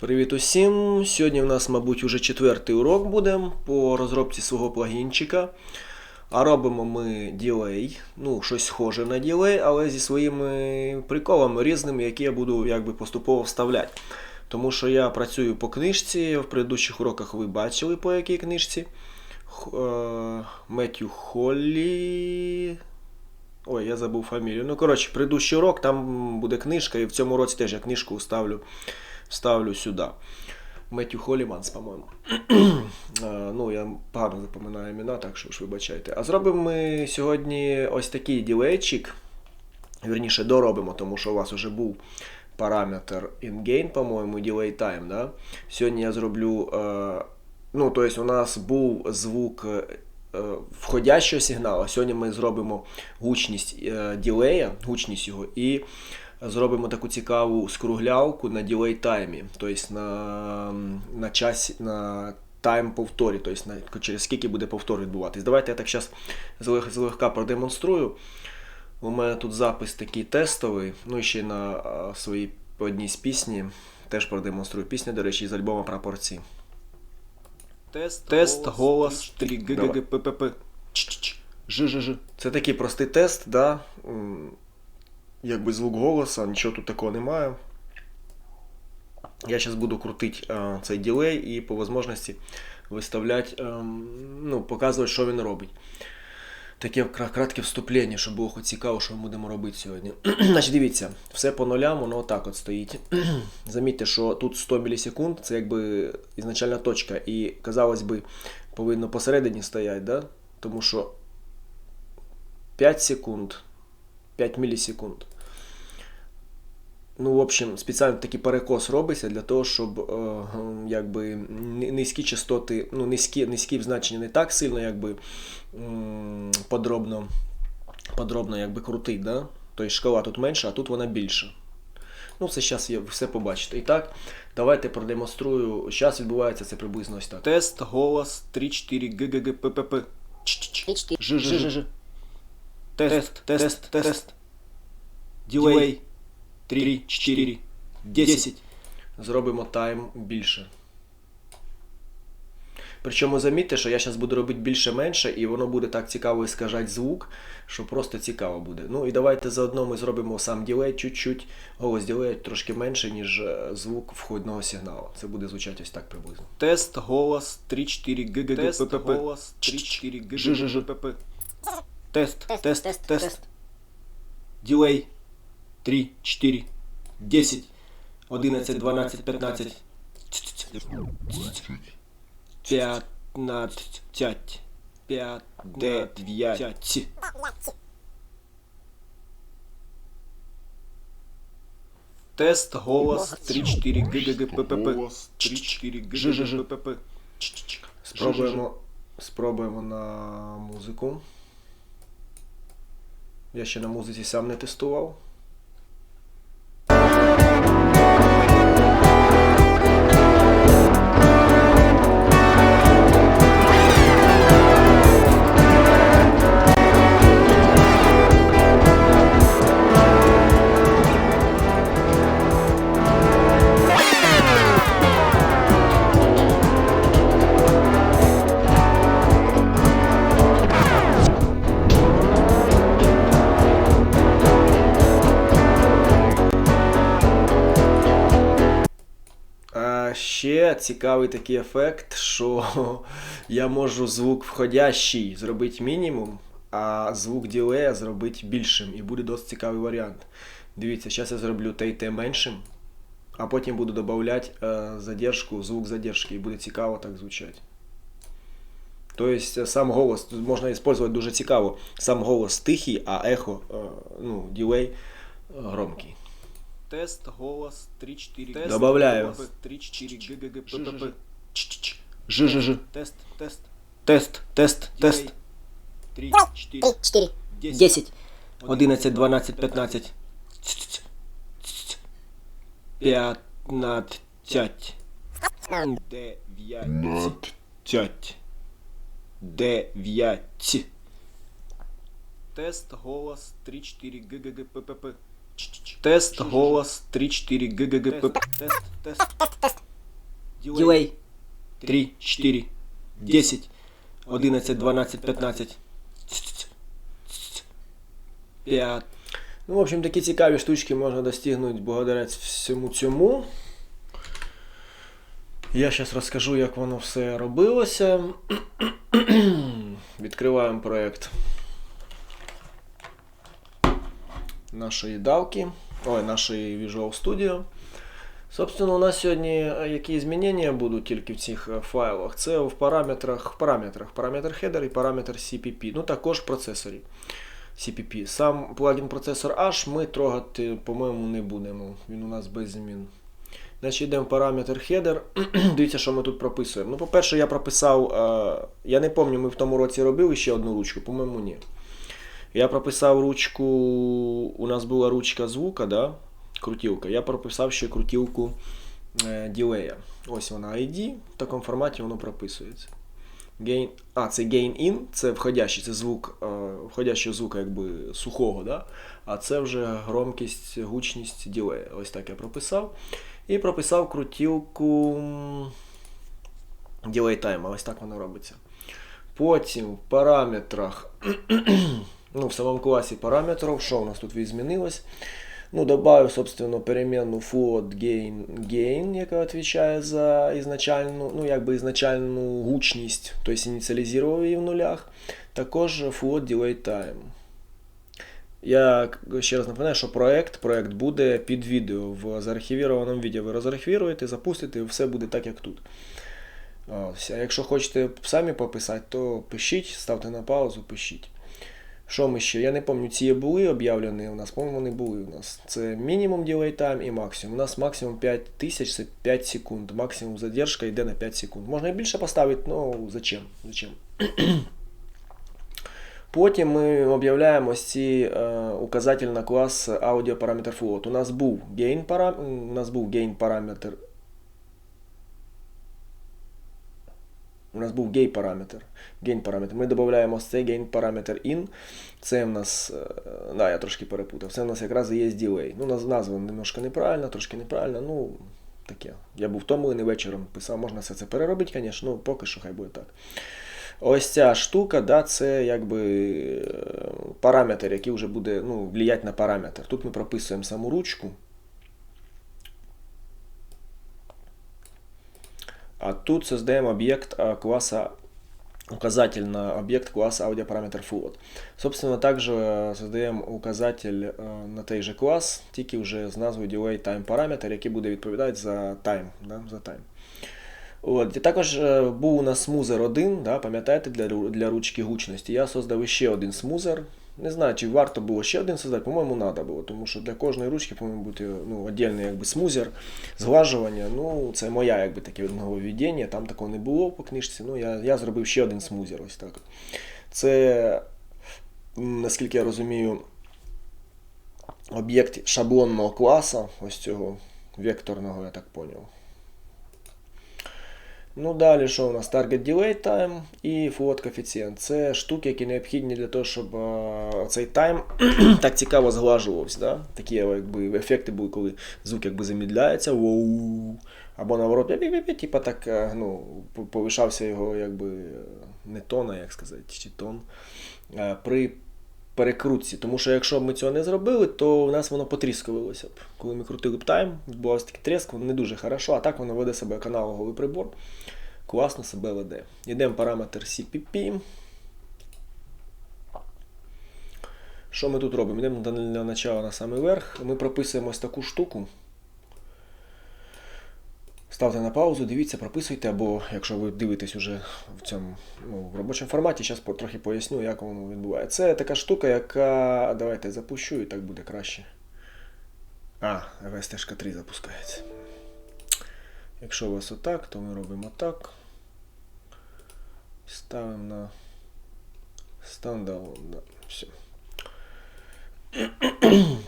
Привіт усім! Сьогодні в нас, мабуть, уже четвертий урок буде по розробці свого плагінчика. А робимо ми ділей, ну, щось схоже на ділей, але зі своїми приколами різними, які я буду якби поступово вставляти. Тому що я працюю по книжці, в предыдущих уроках ви бачили по якій книжці. Е, Меттю Холлі. Ой, я забув фамілію. Ну, коротше, предыдущий урок, там буде книжка, і в цьому році теж я книжку вставлю, вставлю сюди. Меттю Холіманс, по-моєму. Ну, я погано запам'ятаю імена, так що ж вибачайте. А зробимо ми сьогодні ось такий ділейчик. Вірніше, доробимо, тому що у вас вже був параметр in-gain, по-моєму, delay time. Да? Сьогодні я зроблю. Е, ну, тобто, у нас був звук е, входящого сигналу. Сьогодні ми зробимо гучність е, ділея, гучність його, і зробимо таку цікаву скруглялку на ділей таймі, тобто на, на час, на тайм повторі, тобто на, через скільки буде повтор відбуватись. Давайте я так зараз злег, злегка продемонструю. У мене тут запис такий тестовий, ну і ще на своїй одній з пісні теж продемонструю. Пісня, до речі, з альбома Пропорції. Тест, Тест, голос, 3 Давай. ГГГПП. Ж-ж-ж. Це такий простий тест, да? Якби звук голоса, нічого тут такого немає. Я зараз буду крутити е, цей ділей і по можливості виставляти, ем, ну, показувати, що він робить. Таке кратке вступлення, щоб було хоч цікаво, що ми будемо робити сьогодні. Значить, дивіться, все по нулям, воно отак от стоїть. Замітьте, що тут 100 мілісекунд, це якби ізначальна точка, і, казалось би, повинно посередині стояти, да? тому що 5 секунд, 5 мілісекунд. Ну, в общем, спеціально такий перекос робиться для того, щоб е, якби низькі частоти, ну, низькі, низькі в значенні не так сильно, якби подробно, подробно якби крутить, да? Тобто шкала тут менша, а тут вона більша. Ну, це зараз ви все побачите. І так, давайте продемонструю. Зараз відбувається це приблизно ось так. Тест, голос 3-4 ГГГПП. Ж-ж-ж. Тест, тест, тест. Ділей 3, 4, 10. Зробимо тайм більше. Причому замітьте, що я зараз буду робити більше-менше, і воно буде так цікаво іскажати звук, що просто цікаво буде. Ну і давайте заодно ми зробимо сам ділей чуть-чуть. Голос ділею трошки менше, ніж е, звук входного сигналу. Це буде звучати ось так приблизно. Тест, голос 3-4 ГГГПП. голос 3-4 ГГГПП. Тест, тест, тест. Ділей 3, 4, 10, 11, 12, 15. 15, 5, 9. Тест, голос 3-4 ГГГПП. Голос 3-4 ГГГПП. Спробуємо, спробуємо на музику. Я ще на музиці сам не тестував. Цікавий такий ефект, що я можу звук входящий зробити мінімум, а звук ділея зробити більшим. І буде досить цікавий варіант. Дивіться, зараз я зроблю те й те меншим, а потім буду додавати е, задержку, звук задержки, і буде цікаво так звучати. Тобто е, сам голос тут можна використовувати дуже цікаво. Сам голос тихий, а ехо, е, ну, ділей громкий. Тест, голос 3-4 Тест, Добавляю. голос 3-4 ГГГПП. Ж-ж-ж. Тест, тест. Тест, тест, тест. 3, 4, 3, 4, 10, 10, 11, 12, 15. 15. 9, Над 5. 9. Тест, голос 3-4 ГГГПП. Тест, голос 3-4 ГГГП. Тест, тест. Ділей. 3, 4, 10, 11, 12, 15. 5. Ну, в общем, такі цікаві штучки можна достигнути благодаря всьому цьому. Я зараз розкажу, як воно все робилося. Відкриваємо проєкт нашої давки, ой, нашої Visual Studio. Собственно, у нас сьогодні які змінення будуть тільки в цих е, файлах. Це в параметрах, параметрах, параметр header і параметр CPP, ну також в процесорі. CPP. Сам плагін процесор H ми трогати, по-моєму, не будемо. Він у нас без змін. Значить, йдемо в параметр header. Дивіться, що ми тут прописуємо. Ну, по-перше, я прописав. е, я не пам'ятаю, ми в тому році робили ще одну ручку, по-моєму, ні. Я прописав ручку. У нас була ручка звука, да? крутілка. Я прописав ще крутілку е, ділея. Ось вона ID, в такому форматі воно прописується. Gain, а, це gain in, це входящий, це звук, е, входящий звук якби сухого, да? а це вже громкість, гучність ділея. Ось так я прописав. І прописав крутілку delay time, ось так воно робиться. Потім в параметрах, ну, в самому класі параметрів, що у нас тут змінилось? Ну, добавив, собственно, переменну float gain, gain, яка відповідає за ізначальну, ну, якби ізначальну гучність, тобто ініціалізував її в нулях. Також float delay time. Я ще раз напоминаю, що проект, проект буде під відео в заархівірованому відео. Ви розархівіруєте, запустите, і все буде так, як тут. Ось. А якщо хочете самі пописати, то пишіть, ставте на паузу, пишіть. Що ми ще? Я не пам'ятаю, ці були об'явлені у нас, по-моєму, вони були у нас. Це мінімум delay time і максимум. У нас максимум 5000 це 5 секунд. Максимум задержка йде на 5 секунд. Можна і більше поставити, ну зачем? зачем? Потім ми об'являємо ось ці е, указатель на клас audio параметр float. У нас був gain парам... у нас був gain параметр. У нас був gay параметр. Gain параметр. Ми додаємо цей gain параметр in. Це в нас. е, Да, я трошки перепутав. Це в нас якраз і є delay. Ну, наз- назва немножко неправильна, трошки неправильна. Ну, таке. Я був втомлений вечором, писав, можна все це переробити, звісно, ну поки що хай буде так. Ось ця штука, да, це якби е, параметр, який вже буде ну, влиять на параметр. Тут ми прописуємо саму ручку. А тут создаємо об'єкт а, класса, указатель на об'єкт класса аудиопараметр float. Собственно, также е, создаємо указатель е, на той же клас, тільки вже з назвою delay time параметр, який буде відповідати за time. Да, за time. От, і також е, був у нас смузер 1, да, пам'ятаєте, для, для ручки гучності. Я создав ще один смузер. Не знаю, чи варто було ще один создати, по-моєму, треба було, тому що для кожної ручки повинен бути ну, віддільний якби, смузер, зглажування. Ну, це моя якби, таке нововведення, там такого не було по книжці. Ну, я, я зробив ще один смузер. Ось так. Це, наскільки я розумію, об'єкт шаблонного класу, ось цього векторного, я так поняв. Ну, далі, що у нас? Target Delay Time і float коефіцієнт. Це штуки, які необхідні для того, щоб цей тайм так цікаво зглажувався. Да? Такі якби, ефекти були, коли звук якби замідляється, воу, або наоборот, типа так е, ну, повишався його якби, е, не тона, як сказати, чи тон. е, При перекрутці. Тому що якщо б ми цього не зробили, то в нас воно потріскувалося б. Коли ми крутили б тайм, відбувався такий тріск, воно не дуже хорошо, а так воно веде себе як аналоговий прибор. Класно себе веде. Йдемо параметр CPP. Що ми тут робимо? Йдемо до начала на самий верх. Ми прописуємо ось таку штуку. Ставте на паузу, дивіться, прописуйте, або якщо ви дивитесь уже в цьому ну, в робочому форматі, зараз трохи поясню, як воно відбувається. Це така штука, яка. Давайте запущу і так буде краще. А, VST 3 запускається. Якщо у вас отак, то ми робимо так. Ставимо на стендалон. Да. Все.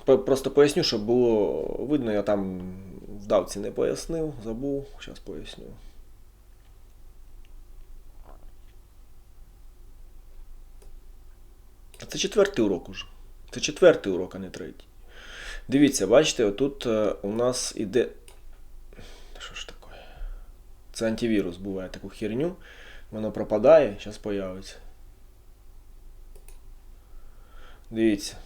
Просто поясню, щоб було видно, я там давці не пояснив, забув, зараз поясню. Це четвертий урок уже. Це четвертий урок, а не третій. Дивіться, бачите, отут е, у нас іде. Що ж таке? Це антивірус буває таку херню. Воно пропадає, зараз появиться. Дивіться.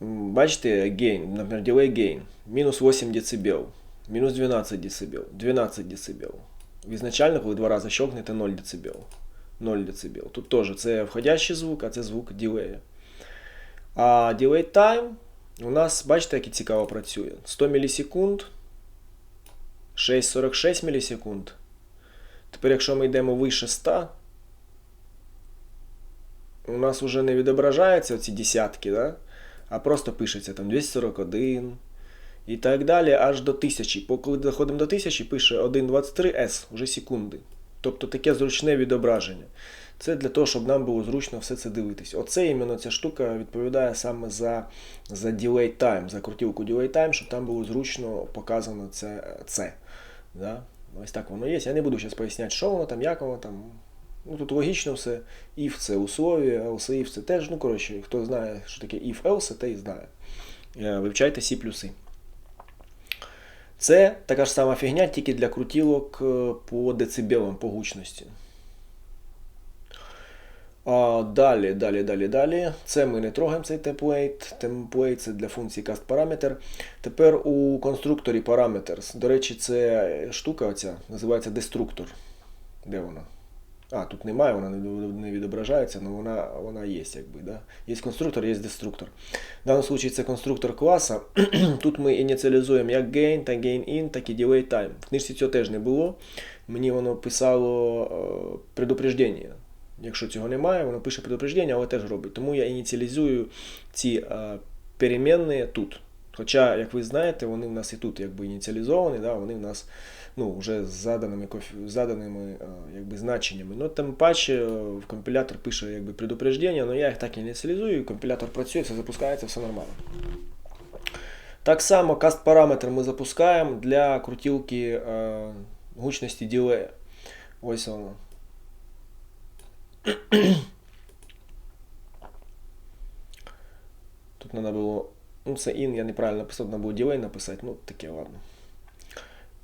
Бачите, гейн, наприклад, delay gain. Мінус 8 дБ, мінус 12 дБ, 12 дБ. Ізначально, коли два рази щелкнете 0 дБ. 0 дБ. Тут теж це входящий звук, а це звук ділея. А delay time у нас, бачите, як цікаво працює. 100 мілісекунд, 6,46 мілісекунд. Тепер, якщо ми йдемо вище 100, у нас вже не відображаються ці десятки, да? А просто пишеться там 241 і так далі, аж до 1000. Бо коли доходимо до 1000, пише 1,23S, вже секунди. Тобто таке зручне відображення. Це для того, щоб нам було зручно все це дивитись. Оце іменно ця штука відповідає саме за, за delay time, за крутілку delay time, щоб там було зручно показано це. це да? Ось так воно є. Я не буду зараз поясняти, що воно там, як воно там. Ну, тут логічно все. If це условие, else if це теж. Ну, коротше, хто знає, що таке if else, те і знає. Е, Вивчайте C плюси. Це така ж сама фігня, тільки для крутілок е, по децибелам, по гучності. А, далі, далі, далі, далі. Це ми не трогаємо цей темплейт. Темплейт це для функції cast parameter. Тепер у конструкторі parameters. До речі, це штука оця називається деструктор. Де вона? А, тут немає, вона не відображається, але вона, вона є, якби. Да? Є конструктор, є деструктор. В даному випадку це конструктор класа. Тут ми ініціалізуємо як gain, так gain in, так і delay time. В книжці цього теж не було. Мені воно писало е, предупреждення. Якщо цього немає, воно пише предупреждення, але теж робить. Тому я ініціалізую ці е, перемінні тут. Хоча, як ви знаєте, вони в нас і тут якби ініціалізовані, да, вони в нас ну, вже з заданими, заданими е, якби, значеннями. Ну, тим паче е, в компілятор пише якби, предупреждення, але я їх так ініціалізую, компілятор працює, все запускається, все нормально. Так само каст параметр ми запускаємо для крутілки е, гучності ділея. Ось воно. Тут треба було. Ну, це in, я неправильно написав, треба було delay написати, ну таке ладно.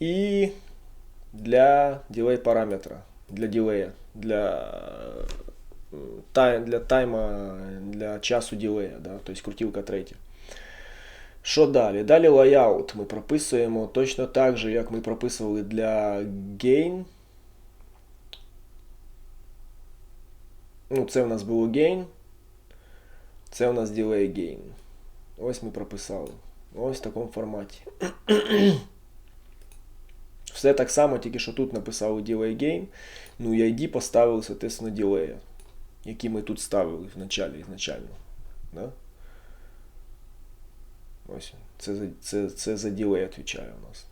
І для delay параметра, для ділея, для, м, тай, для тайма, для часу ділея, да, тобто крутілка третя. Що далі? Далі layout ми прописуємо точно так же, як ми прописували для gain. Ну, це у нас було gain. Це у нас delay gain. Ось ми прописали. Ось в такому форматі. Все так само, тільки що тут написали delay gain. Ну і ID поставили, соответственно, delay, який ми тут ставили в началі ізначально. Да? Ось. Це, це, це за delay відповідає у нас.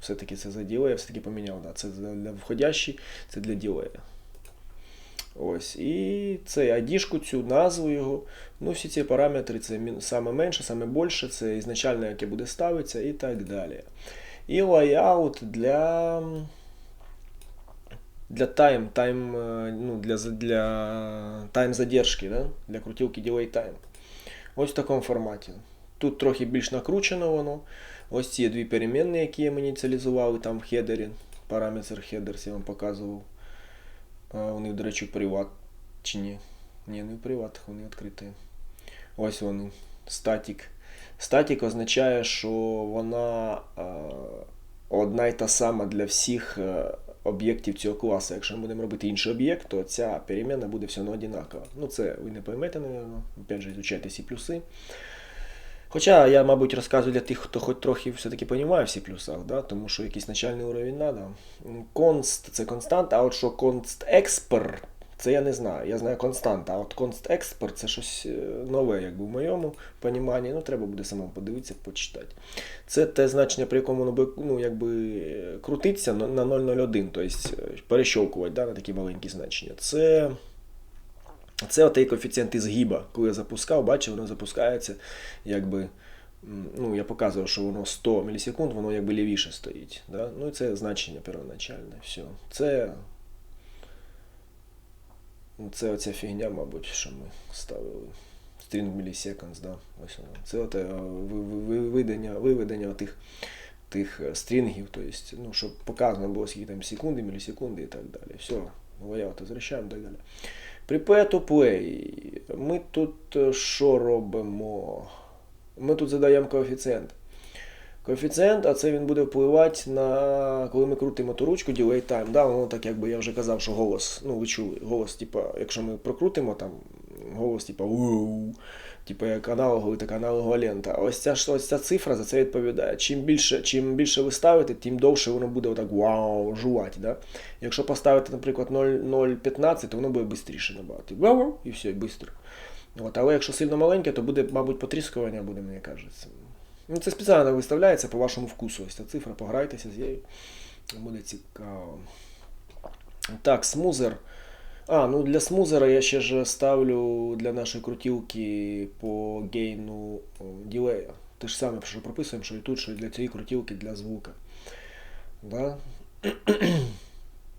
Все-таки це за delay, я все-таки поміняв. Да. Це для входящий, це для delay. Ось. І цей ID-шку, цю назву його. Ну, всі ці параметри це саме менше, саме більше, це ізначально, яке буде ставитися і так далі. І layout для. Для тайм, тайм, е, ну, для, для тайм задержки, да? для крутілки delay time. Ось в такому форматі. Тут трохи більш накручено воно. Ось ці дві перемінні, які ми ініціалізували там в хедері. Параметр headers я вам показував. Вони, до речі, приват чи ні? Ні, не в приватах, вони відкриті. Ось вони. Статік. Статік означає, що вона е, одна й та сама для всіх е, об'єктів цього класу. Якщо ми будемо робити інший об'єкт, то ця перемінна буде все одно одинакова. Ну, це ви не поймете, напевно. Опять же, изучайте C плюси. Хоча я, мабуть, розказую для тих, хто хоч трохи все-таки розуміє в C плюсах, да? тому що якийсь начальний уровень треба. Const це константа, а от що const expr, це я не знаю. Я знаю константа, а от const це щось е, нове, якби в моєму поніманні. Ну, треба буде самому подивитися, почитати. Це те значення, при якому воно ну, якби, крутиться на на 0,01, тобто е, перещовкувати да, на такі маленькі значення. Це. Це отей коефіцієнт із гіба. Коли я запускав, бачив, воно запускається, якби. Ну, я показував, що воно 100 мілісекунд, воно якби лівіше стоїть. Да? Ну і це значення первоначальне. Все. Це. Це оця фігня, мабуть, що ми ставили. string milliseconds, да. Ось воно. Це от, е, ви- ви- виведення, виведення тих, тих е, стрінгів, тобто, ну, щоб показано було скільки там секунди, мілісекунди і так далі. Все, layout возвращаємо і так далі. Prepare to play. Ми тут е, що робимо? Ми тут задаємо коефіцієнт. Коефіцієнт, а це він буде впливати на коли ми крутимо ту ручку, delay time. Да, воно так якби я вже казав, що голос, ну ви чули, голос, типа, якщо ми прокрутимо там, голос, типа типа як аналоговий, так аналогова лента. Ось ця, ось ця цифра за це відповідає. Чим більше, чим більше ви ставите, тим довше воно буде отак вау, жувати. Да? Якщо поставити, наприклад, 0,015, то воно буде швидше набагато. Вау, і все, і швидко. От, але якщо сильно маленьке, то буде, мабуть, потріскування буде, мені кажеться. Ну, це спеціально виставляється по вашому вкусу. Ось ця цифра, пограйтеся з нею. Буде цікаво. Так, смузер. А, ну для смузера я ще ж ставлю для нашої крутілки по гейну ділея. Те ж саме, що прописуємо, що і тут, що і для цієї крутілки для звука. Да?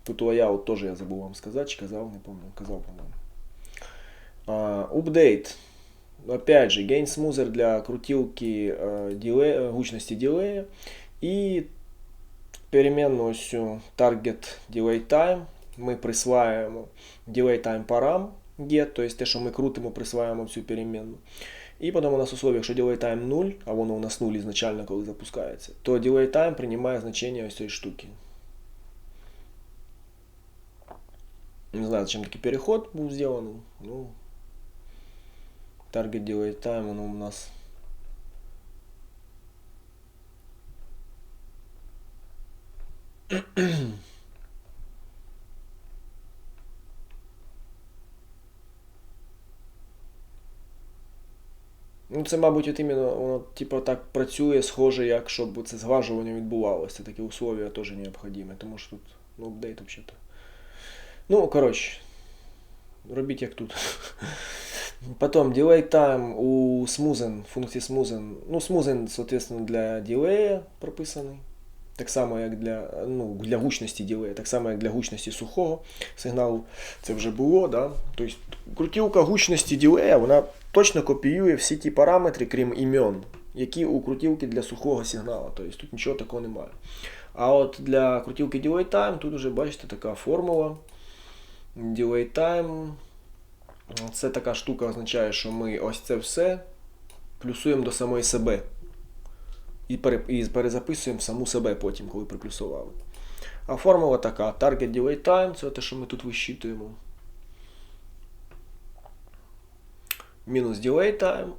Тут layout теж я забув вам сказати, чи казав, не пам'ятаю, казав, по-моєму. Update. Опять же, gain smoother для крутилки э, диле- э, гучности дилея і переменну ось цю target delay time ми присваємо delay time парам get, тобто те, що ми крутимо, присваємо в цю переменну. І потім у нас условие, якщо delay time 0, а воно у нас 0 ізначально, коли запускається, то delay time приймає значення ось цієї штуки. Не знаю, зачем такий переход був зроблений. Ну, Target делает time, оно у нас Ну, це, мабуть, от іменно воно типу, так працює, схоже, як щоб це зглажування відбувалося. Такі условия теж необхідні, тому що тут ну, апдейт взагалі. Ну, коротше, робіть як тут. Потом delay time у smoothen, функції smoothen. Ну, smoothen, соответственно, для ділея прописаний. Так само, як для, ну, для гучності ділея, так само, як для гучності сухого сигналу. Це вже було, да? Тобто крутілка гучності ділея, вона точно копіює всі ті параметри, крім імен, які у крутілки для сухого сигналу. Тобто тут нічого такого немає. А от для крутілки delay time тут вже бачите така формула. Delay time це така штука означає, що ми ось це все плюсуємо до самої себе. І, пере, і перезаписуємо саму себе потім, коли приплюсували. А формула така: Target Delay Time це те, що ми тут вищитуємо. Мінус Delay Time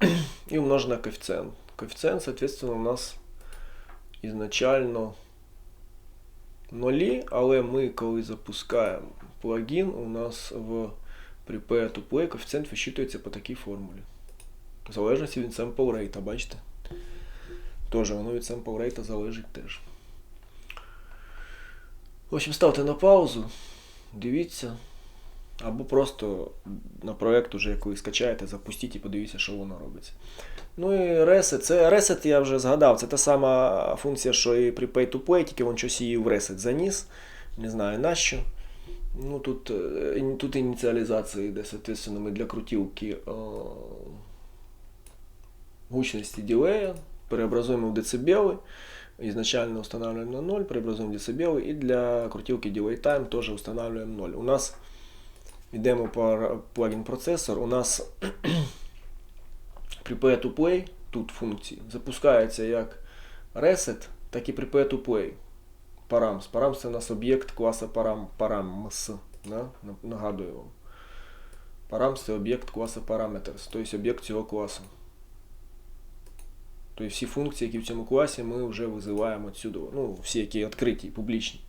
і умножено коефіцієнт. Коефіцієнт, соответственно, у нас ізначально нулі, але ми, коли запускаємо плагін, у нас в Prepare to Play коефіцієнт висчитується по такій формулі. В залежності від sample rate, бачите? Теж воно від sample rate залежить теж. В общем, ставте на паузу, дивіться. Або просто на проект уже який скачаєте, запустіть і подивіться, що воно робиться. Ну і reset. Це reset я вже згадав. Це та сама функція, що і при pay to play, тільки він щось її в reset заніс. Не знаю нащо. Ну, тут, е, тут ініціалізація йде, соответственно, ми для крутілки е, гучності ділея переобразуємо в децибели. Изначально устанавливаем на 0, преобразуем в децибели. И для крутилки Delay Time тоже устанавливаем 0. У нас йдемо по плагін процесор. У нас Prepare to Play тут функції запускається як Reset, так і Prepare to Play. Params. Params це у нас об'єкт класу param, params. Да? Нагадую вам. Params це об'єкт класу parameters, тобто об'єкт цього класу. Тобто всі функції, які в цьому класі, ми вже визиваємо отсюди. Ну, всі, які відкриті, публічні.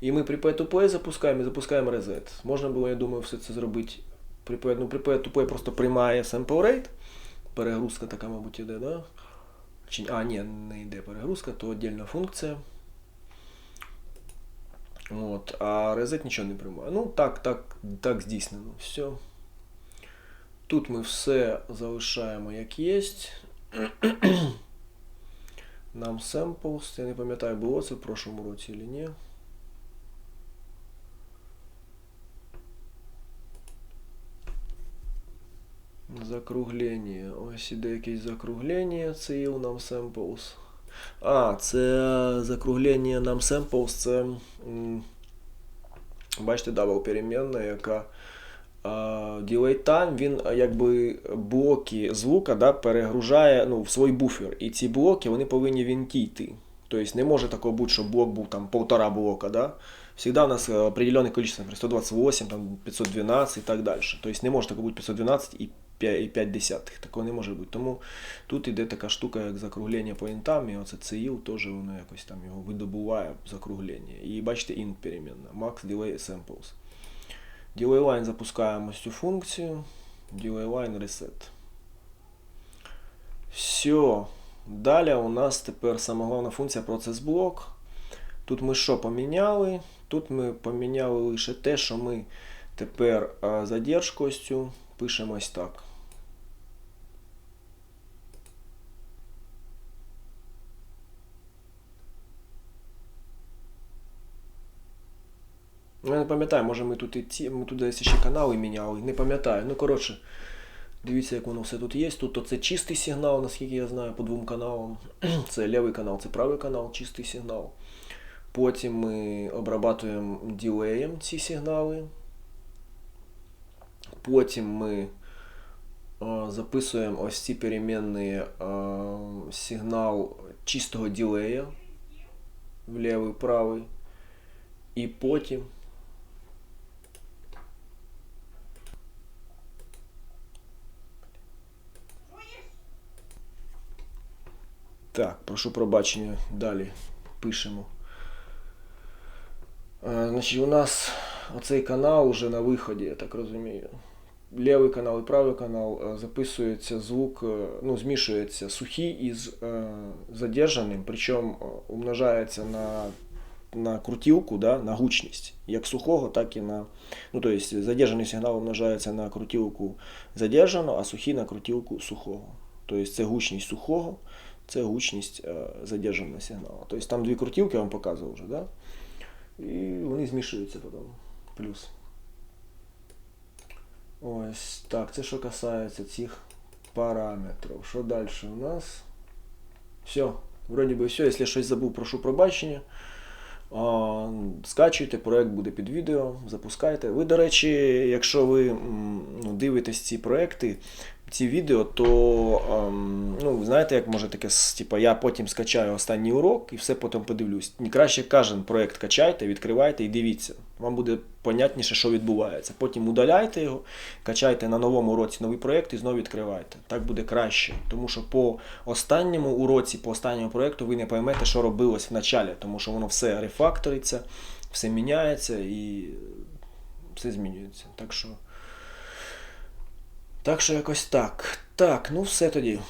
І ми prepare to play запускаємо і запускаємо reset. Можна було, я думаю, все це зробити. Prepare, ну, prepare to play просто приймає sample rate. Перегрузка така, мабуть, іде, да? Чи, а, ні, не йде перегрузка, то віддільна функція. От, а reset нічого не приймає. Ну, так, так, так здійснено. Все. Тут ми все залишаємо як є. Нам samples. Я не пам'ятаю, було це в прошлому році чи ні. Закруглення. Ось іде якесь закруглення, це є у нам samples. А, це закруглення нам samples, це. Бачите, дабл перемінна, яка delay time, він якби блоки звука да, перегружає ну, в свій буфер. І ці блоки вони повинні вінтіти. Тобто не може такого бути, щоб блок був там полтора блока. Да? Всегда у нас э, определенное количество, например, 128, там, 512 и так дальше. То есть не може такого бути 512 і 5, і 5 десятих. Такого не може бути. Тому тут іде така штука, як закруглення по інтам, і оце CIL теж воно якось там його видобуває закруглення. І бачите, int перемінна. Max delay samples. Delay line запускаємо цю функцію. Delay line reset. Все. Далі у нас тепер сама головна функція процес блок. Тут ми що поміняли? Тут ми поміняли лише те, що ми тепер а, задержку пишемо ось так. Я не пам'ятаю, може ми тут і ці, ми тут десь ще канали міняли, не пам'ятаю. Ну, коротше, дивіться, як воно все тут є. Тут оце чистий сигнал, наскільки я знаю, по двом каналам. Це лівий канал, це правий канал, чистий сигнал. Потім ми обрабатуємо ділеєм ці сигнали. Потім ми е, записуємо ось ці перемінні е, сигнал чистого ділея в лівий, правий. І потім Так, прошу пробачення, далі пишемо. Е, Значить, у нас оцей канал уже на виході, я так розумію. Лівий канал і правий канал е, записується звук, е, ну, змішується сухий із е, задержаним, причому умножається на, на крутілку, да, на гучність, як сухого, так і на. Ну, тобто задержаний сигнал умножається на крутілку задержану, а сухий на крутілку сухого. Тобто це гучність сухого, це гучність е, задержаного сигналу. Тобто там дві крутілки я вам показував вже, да? І вони змішуються потім. Плюс. Ось так, це що касається цих параметрів. Що далі у нас? Все, вроді би все. Якщо щось забув, прошу пробачення. Скачуйте, проект буде під відео, запускайте. Ви, до речі, якщо ви ну, дивитесь ці проекти, ці відео, то ем, ну, знаєте, як може таке, типа, я потім скачаю останній урок і все потім подивлюсь. Ні, краще кожен проект качайте, відкривайте і дивіться. Вам буде понятніше, що відбувається. Потім удаляйте його, качайте на новому уроці новий проект і знову відкривайте. Так буде краще. Тому що по останньому уроці, по останньому проекту ви не поймете, що робилось в началі, тому що воно все рефакториться, все міняється і все змінюється. Так що. Так що якось так. Так, ну все тоді.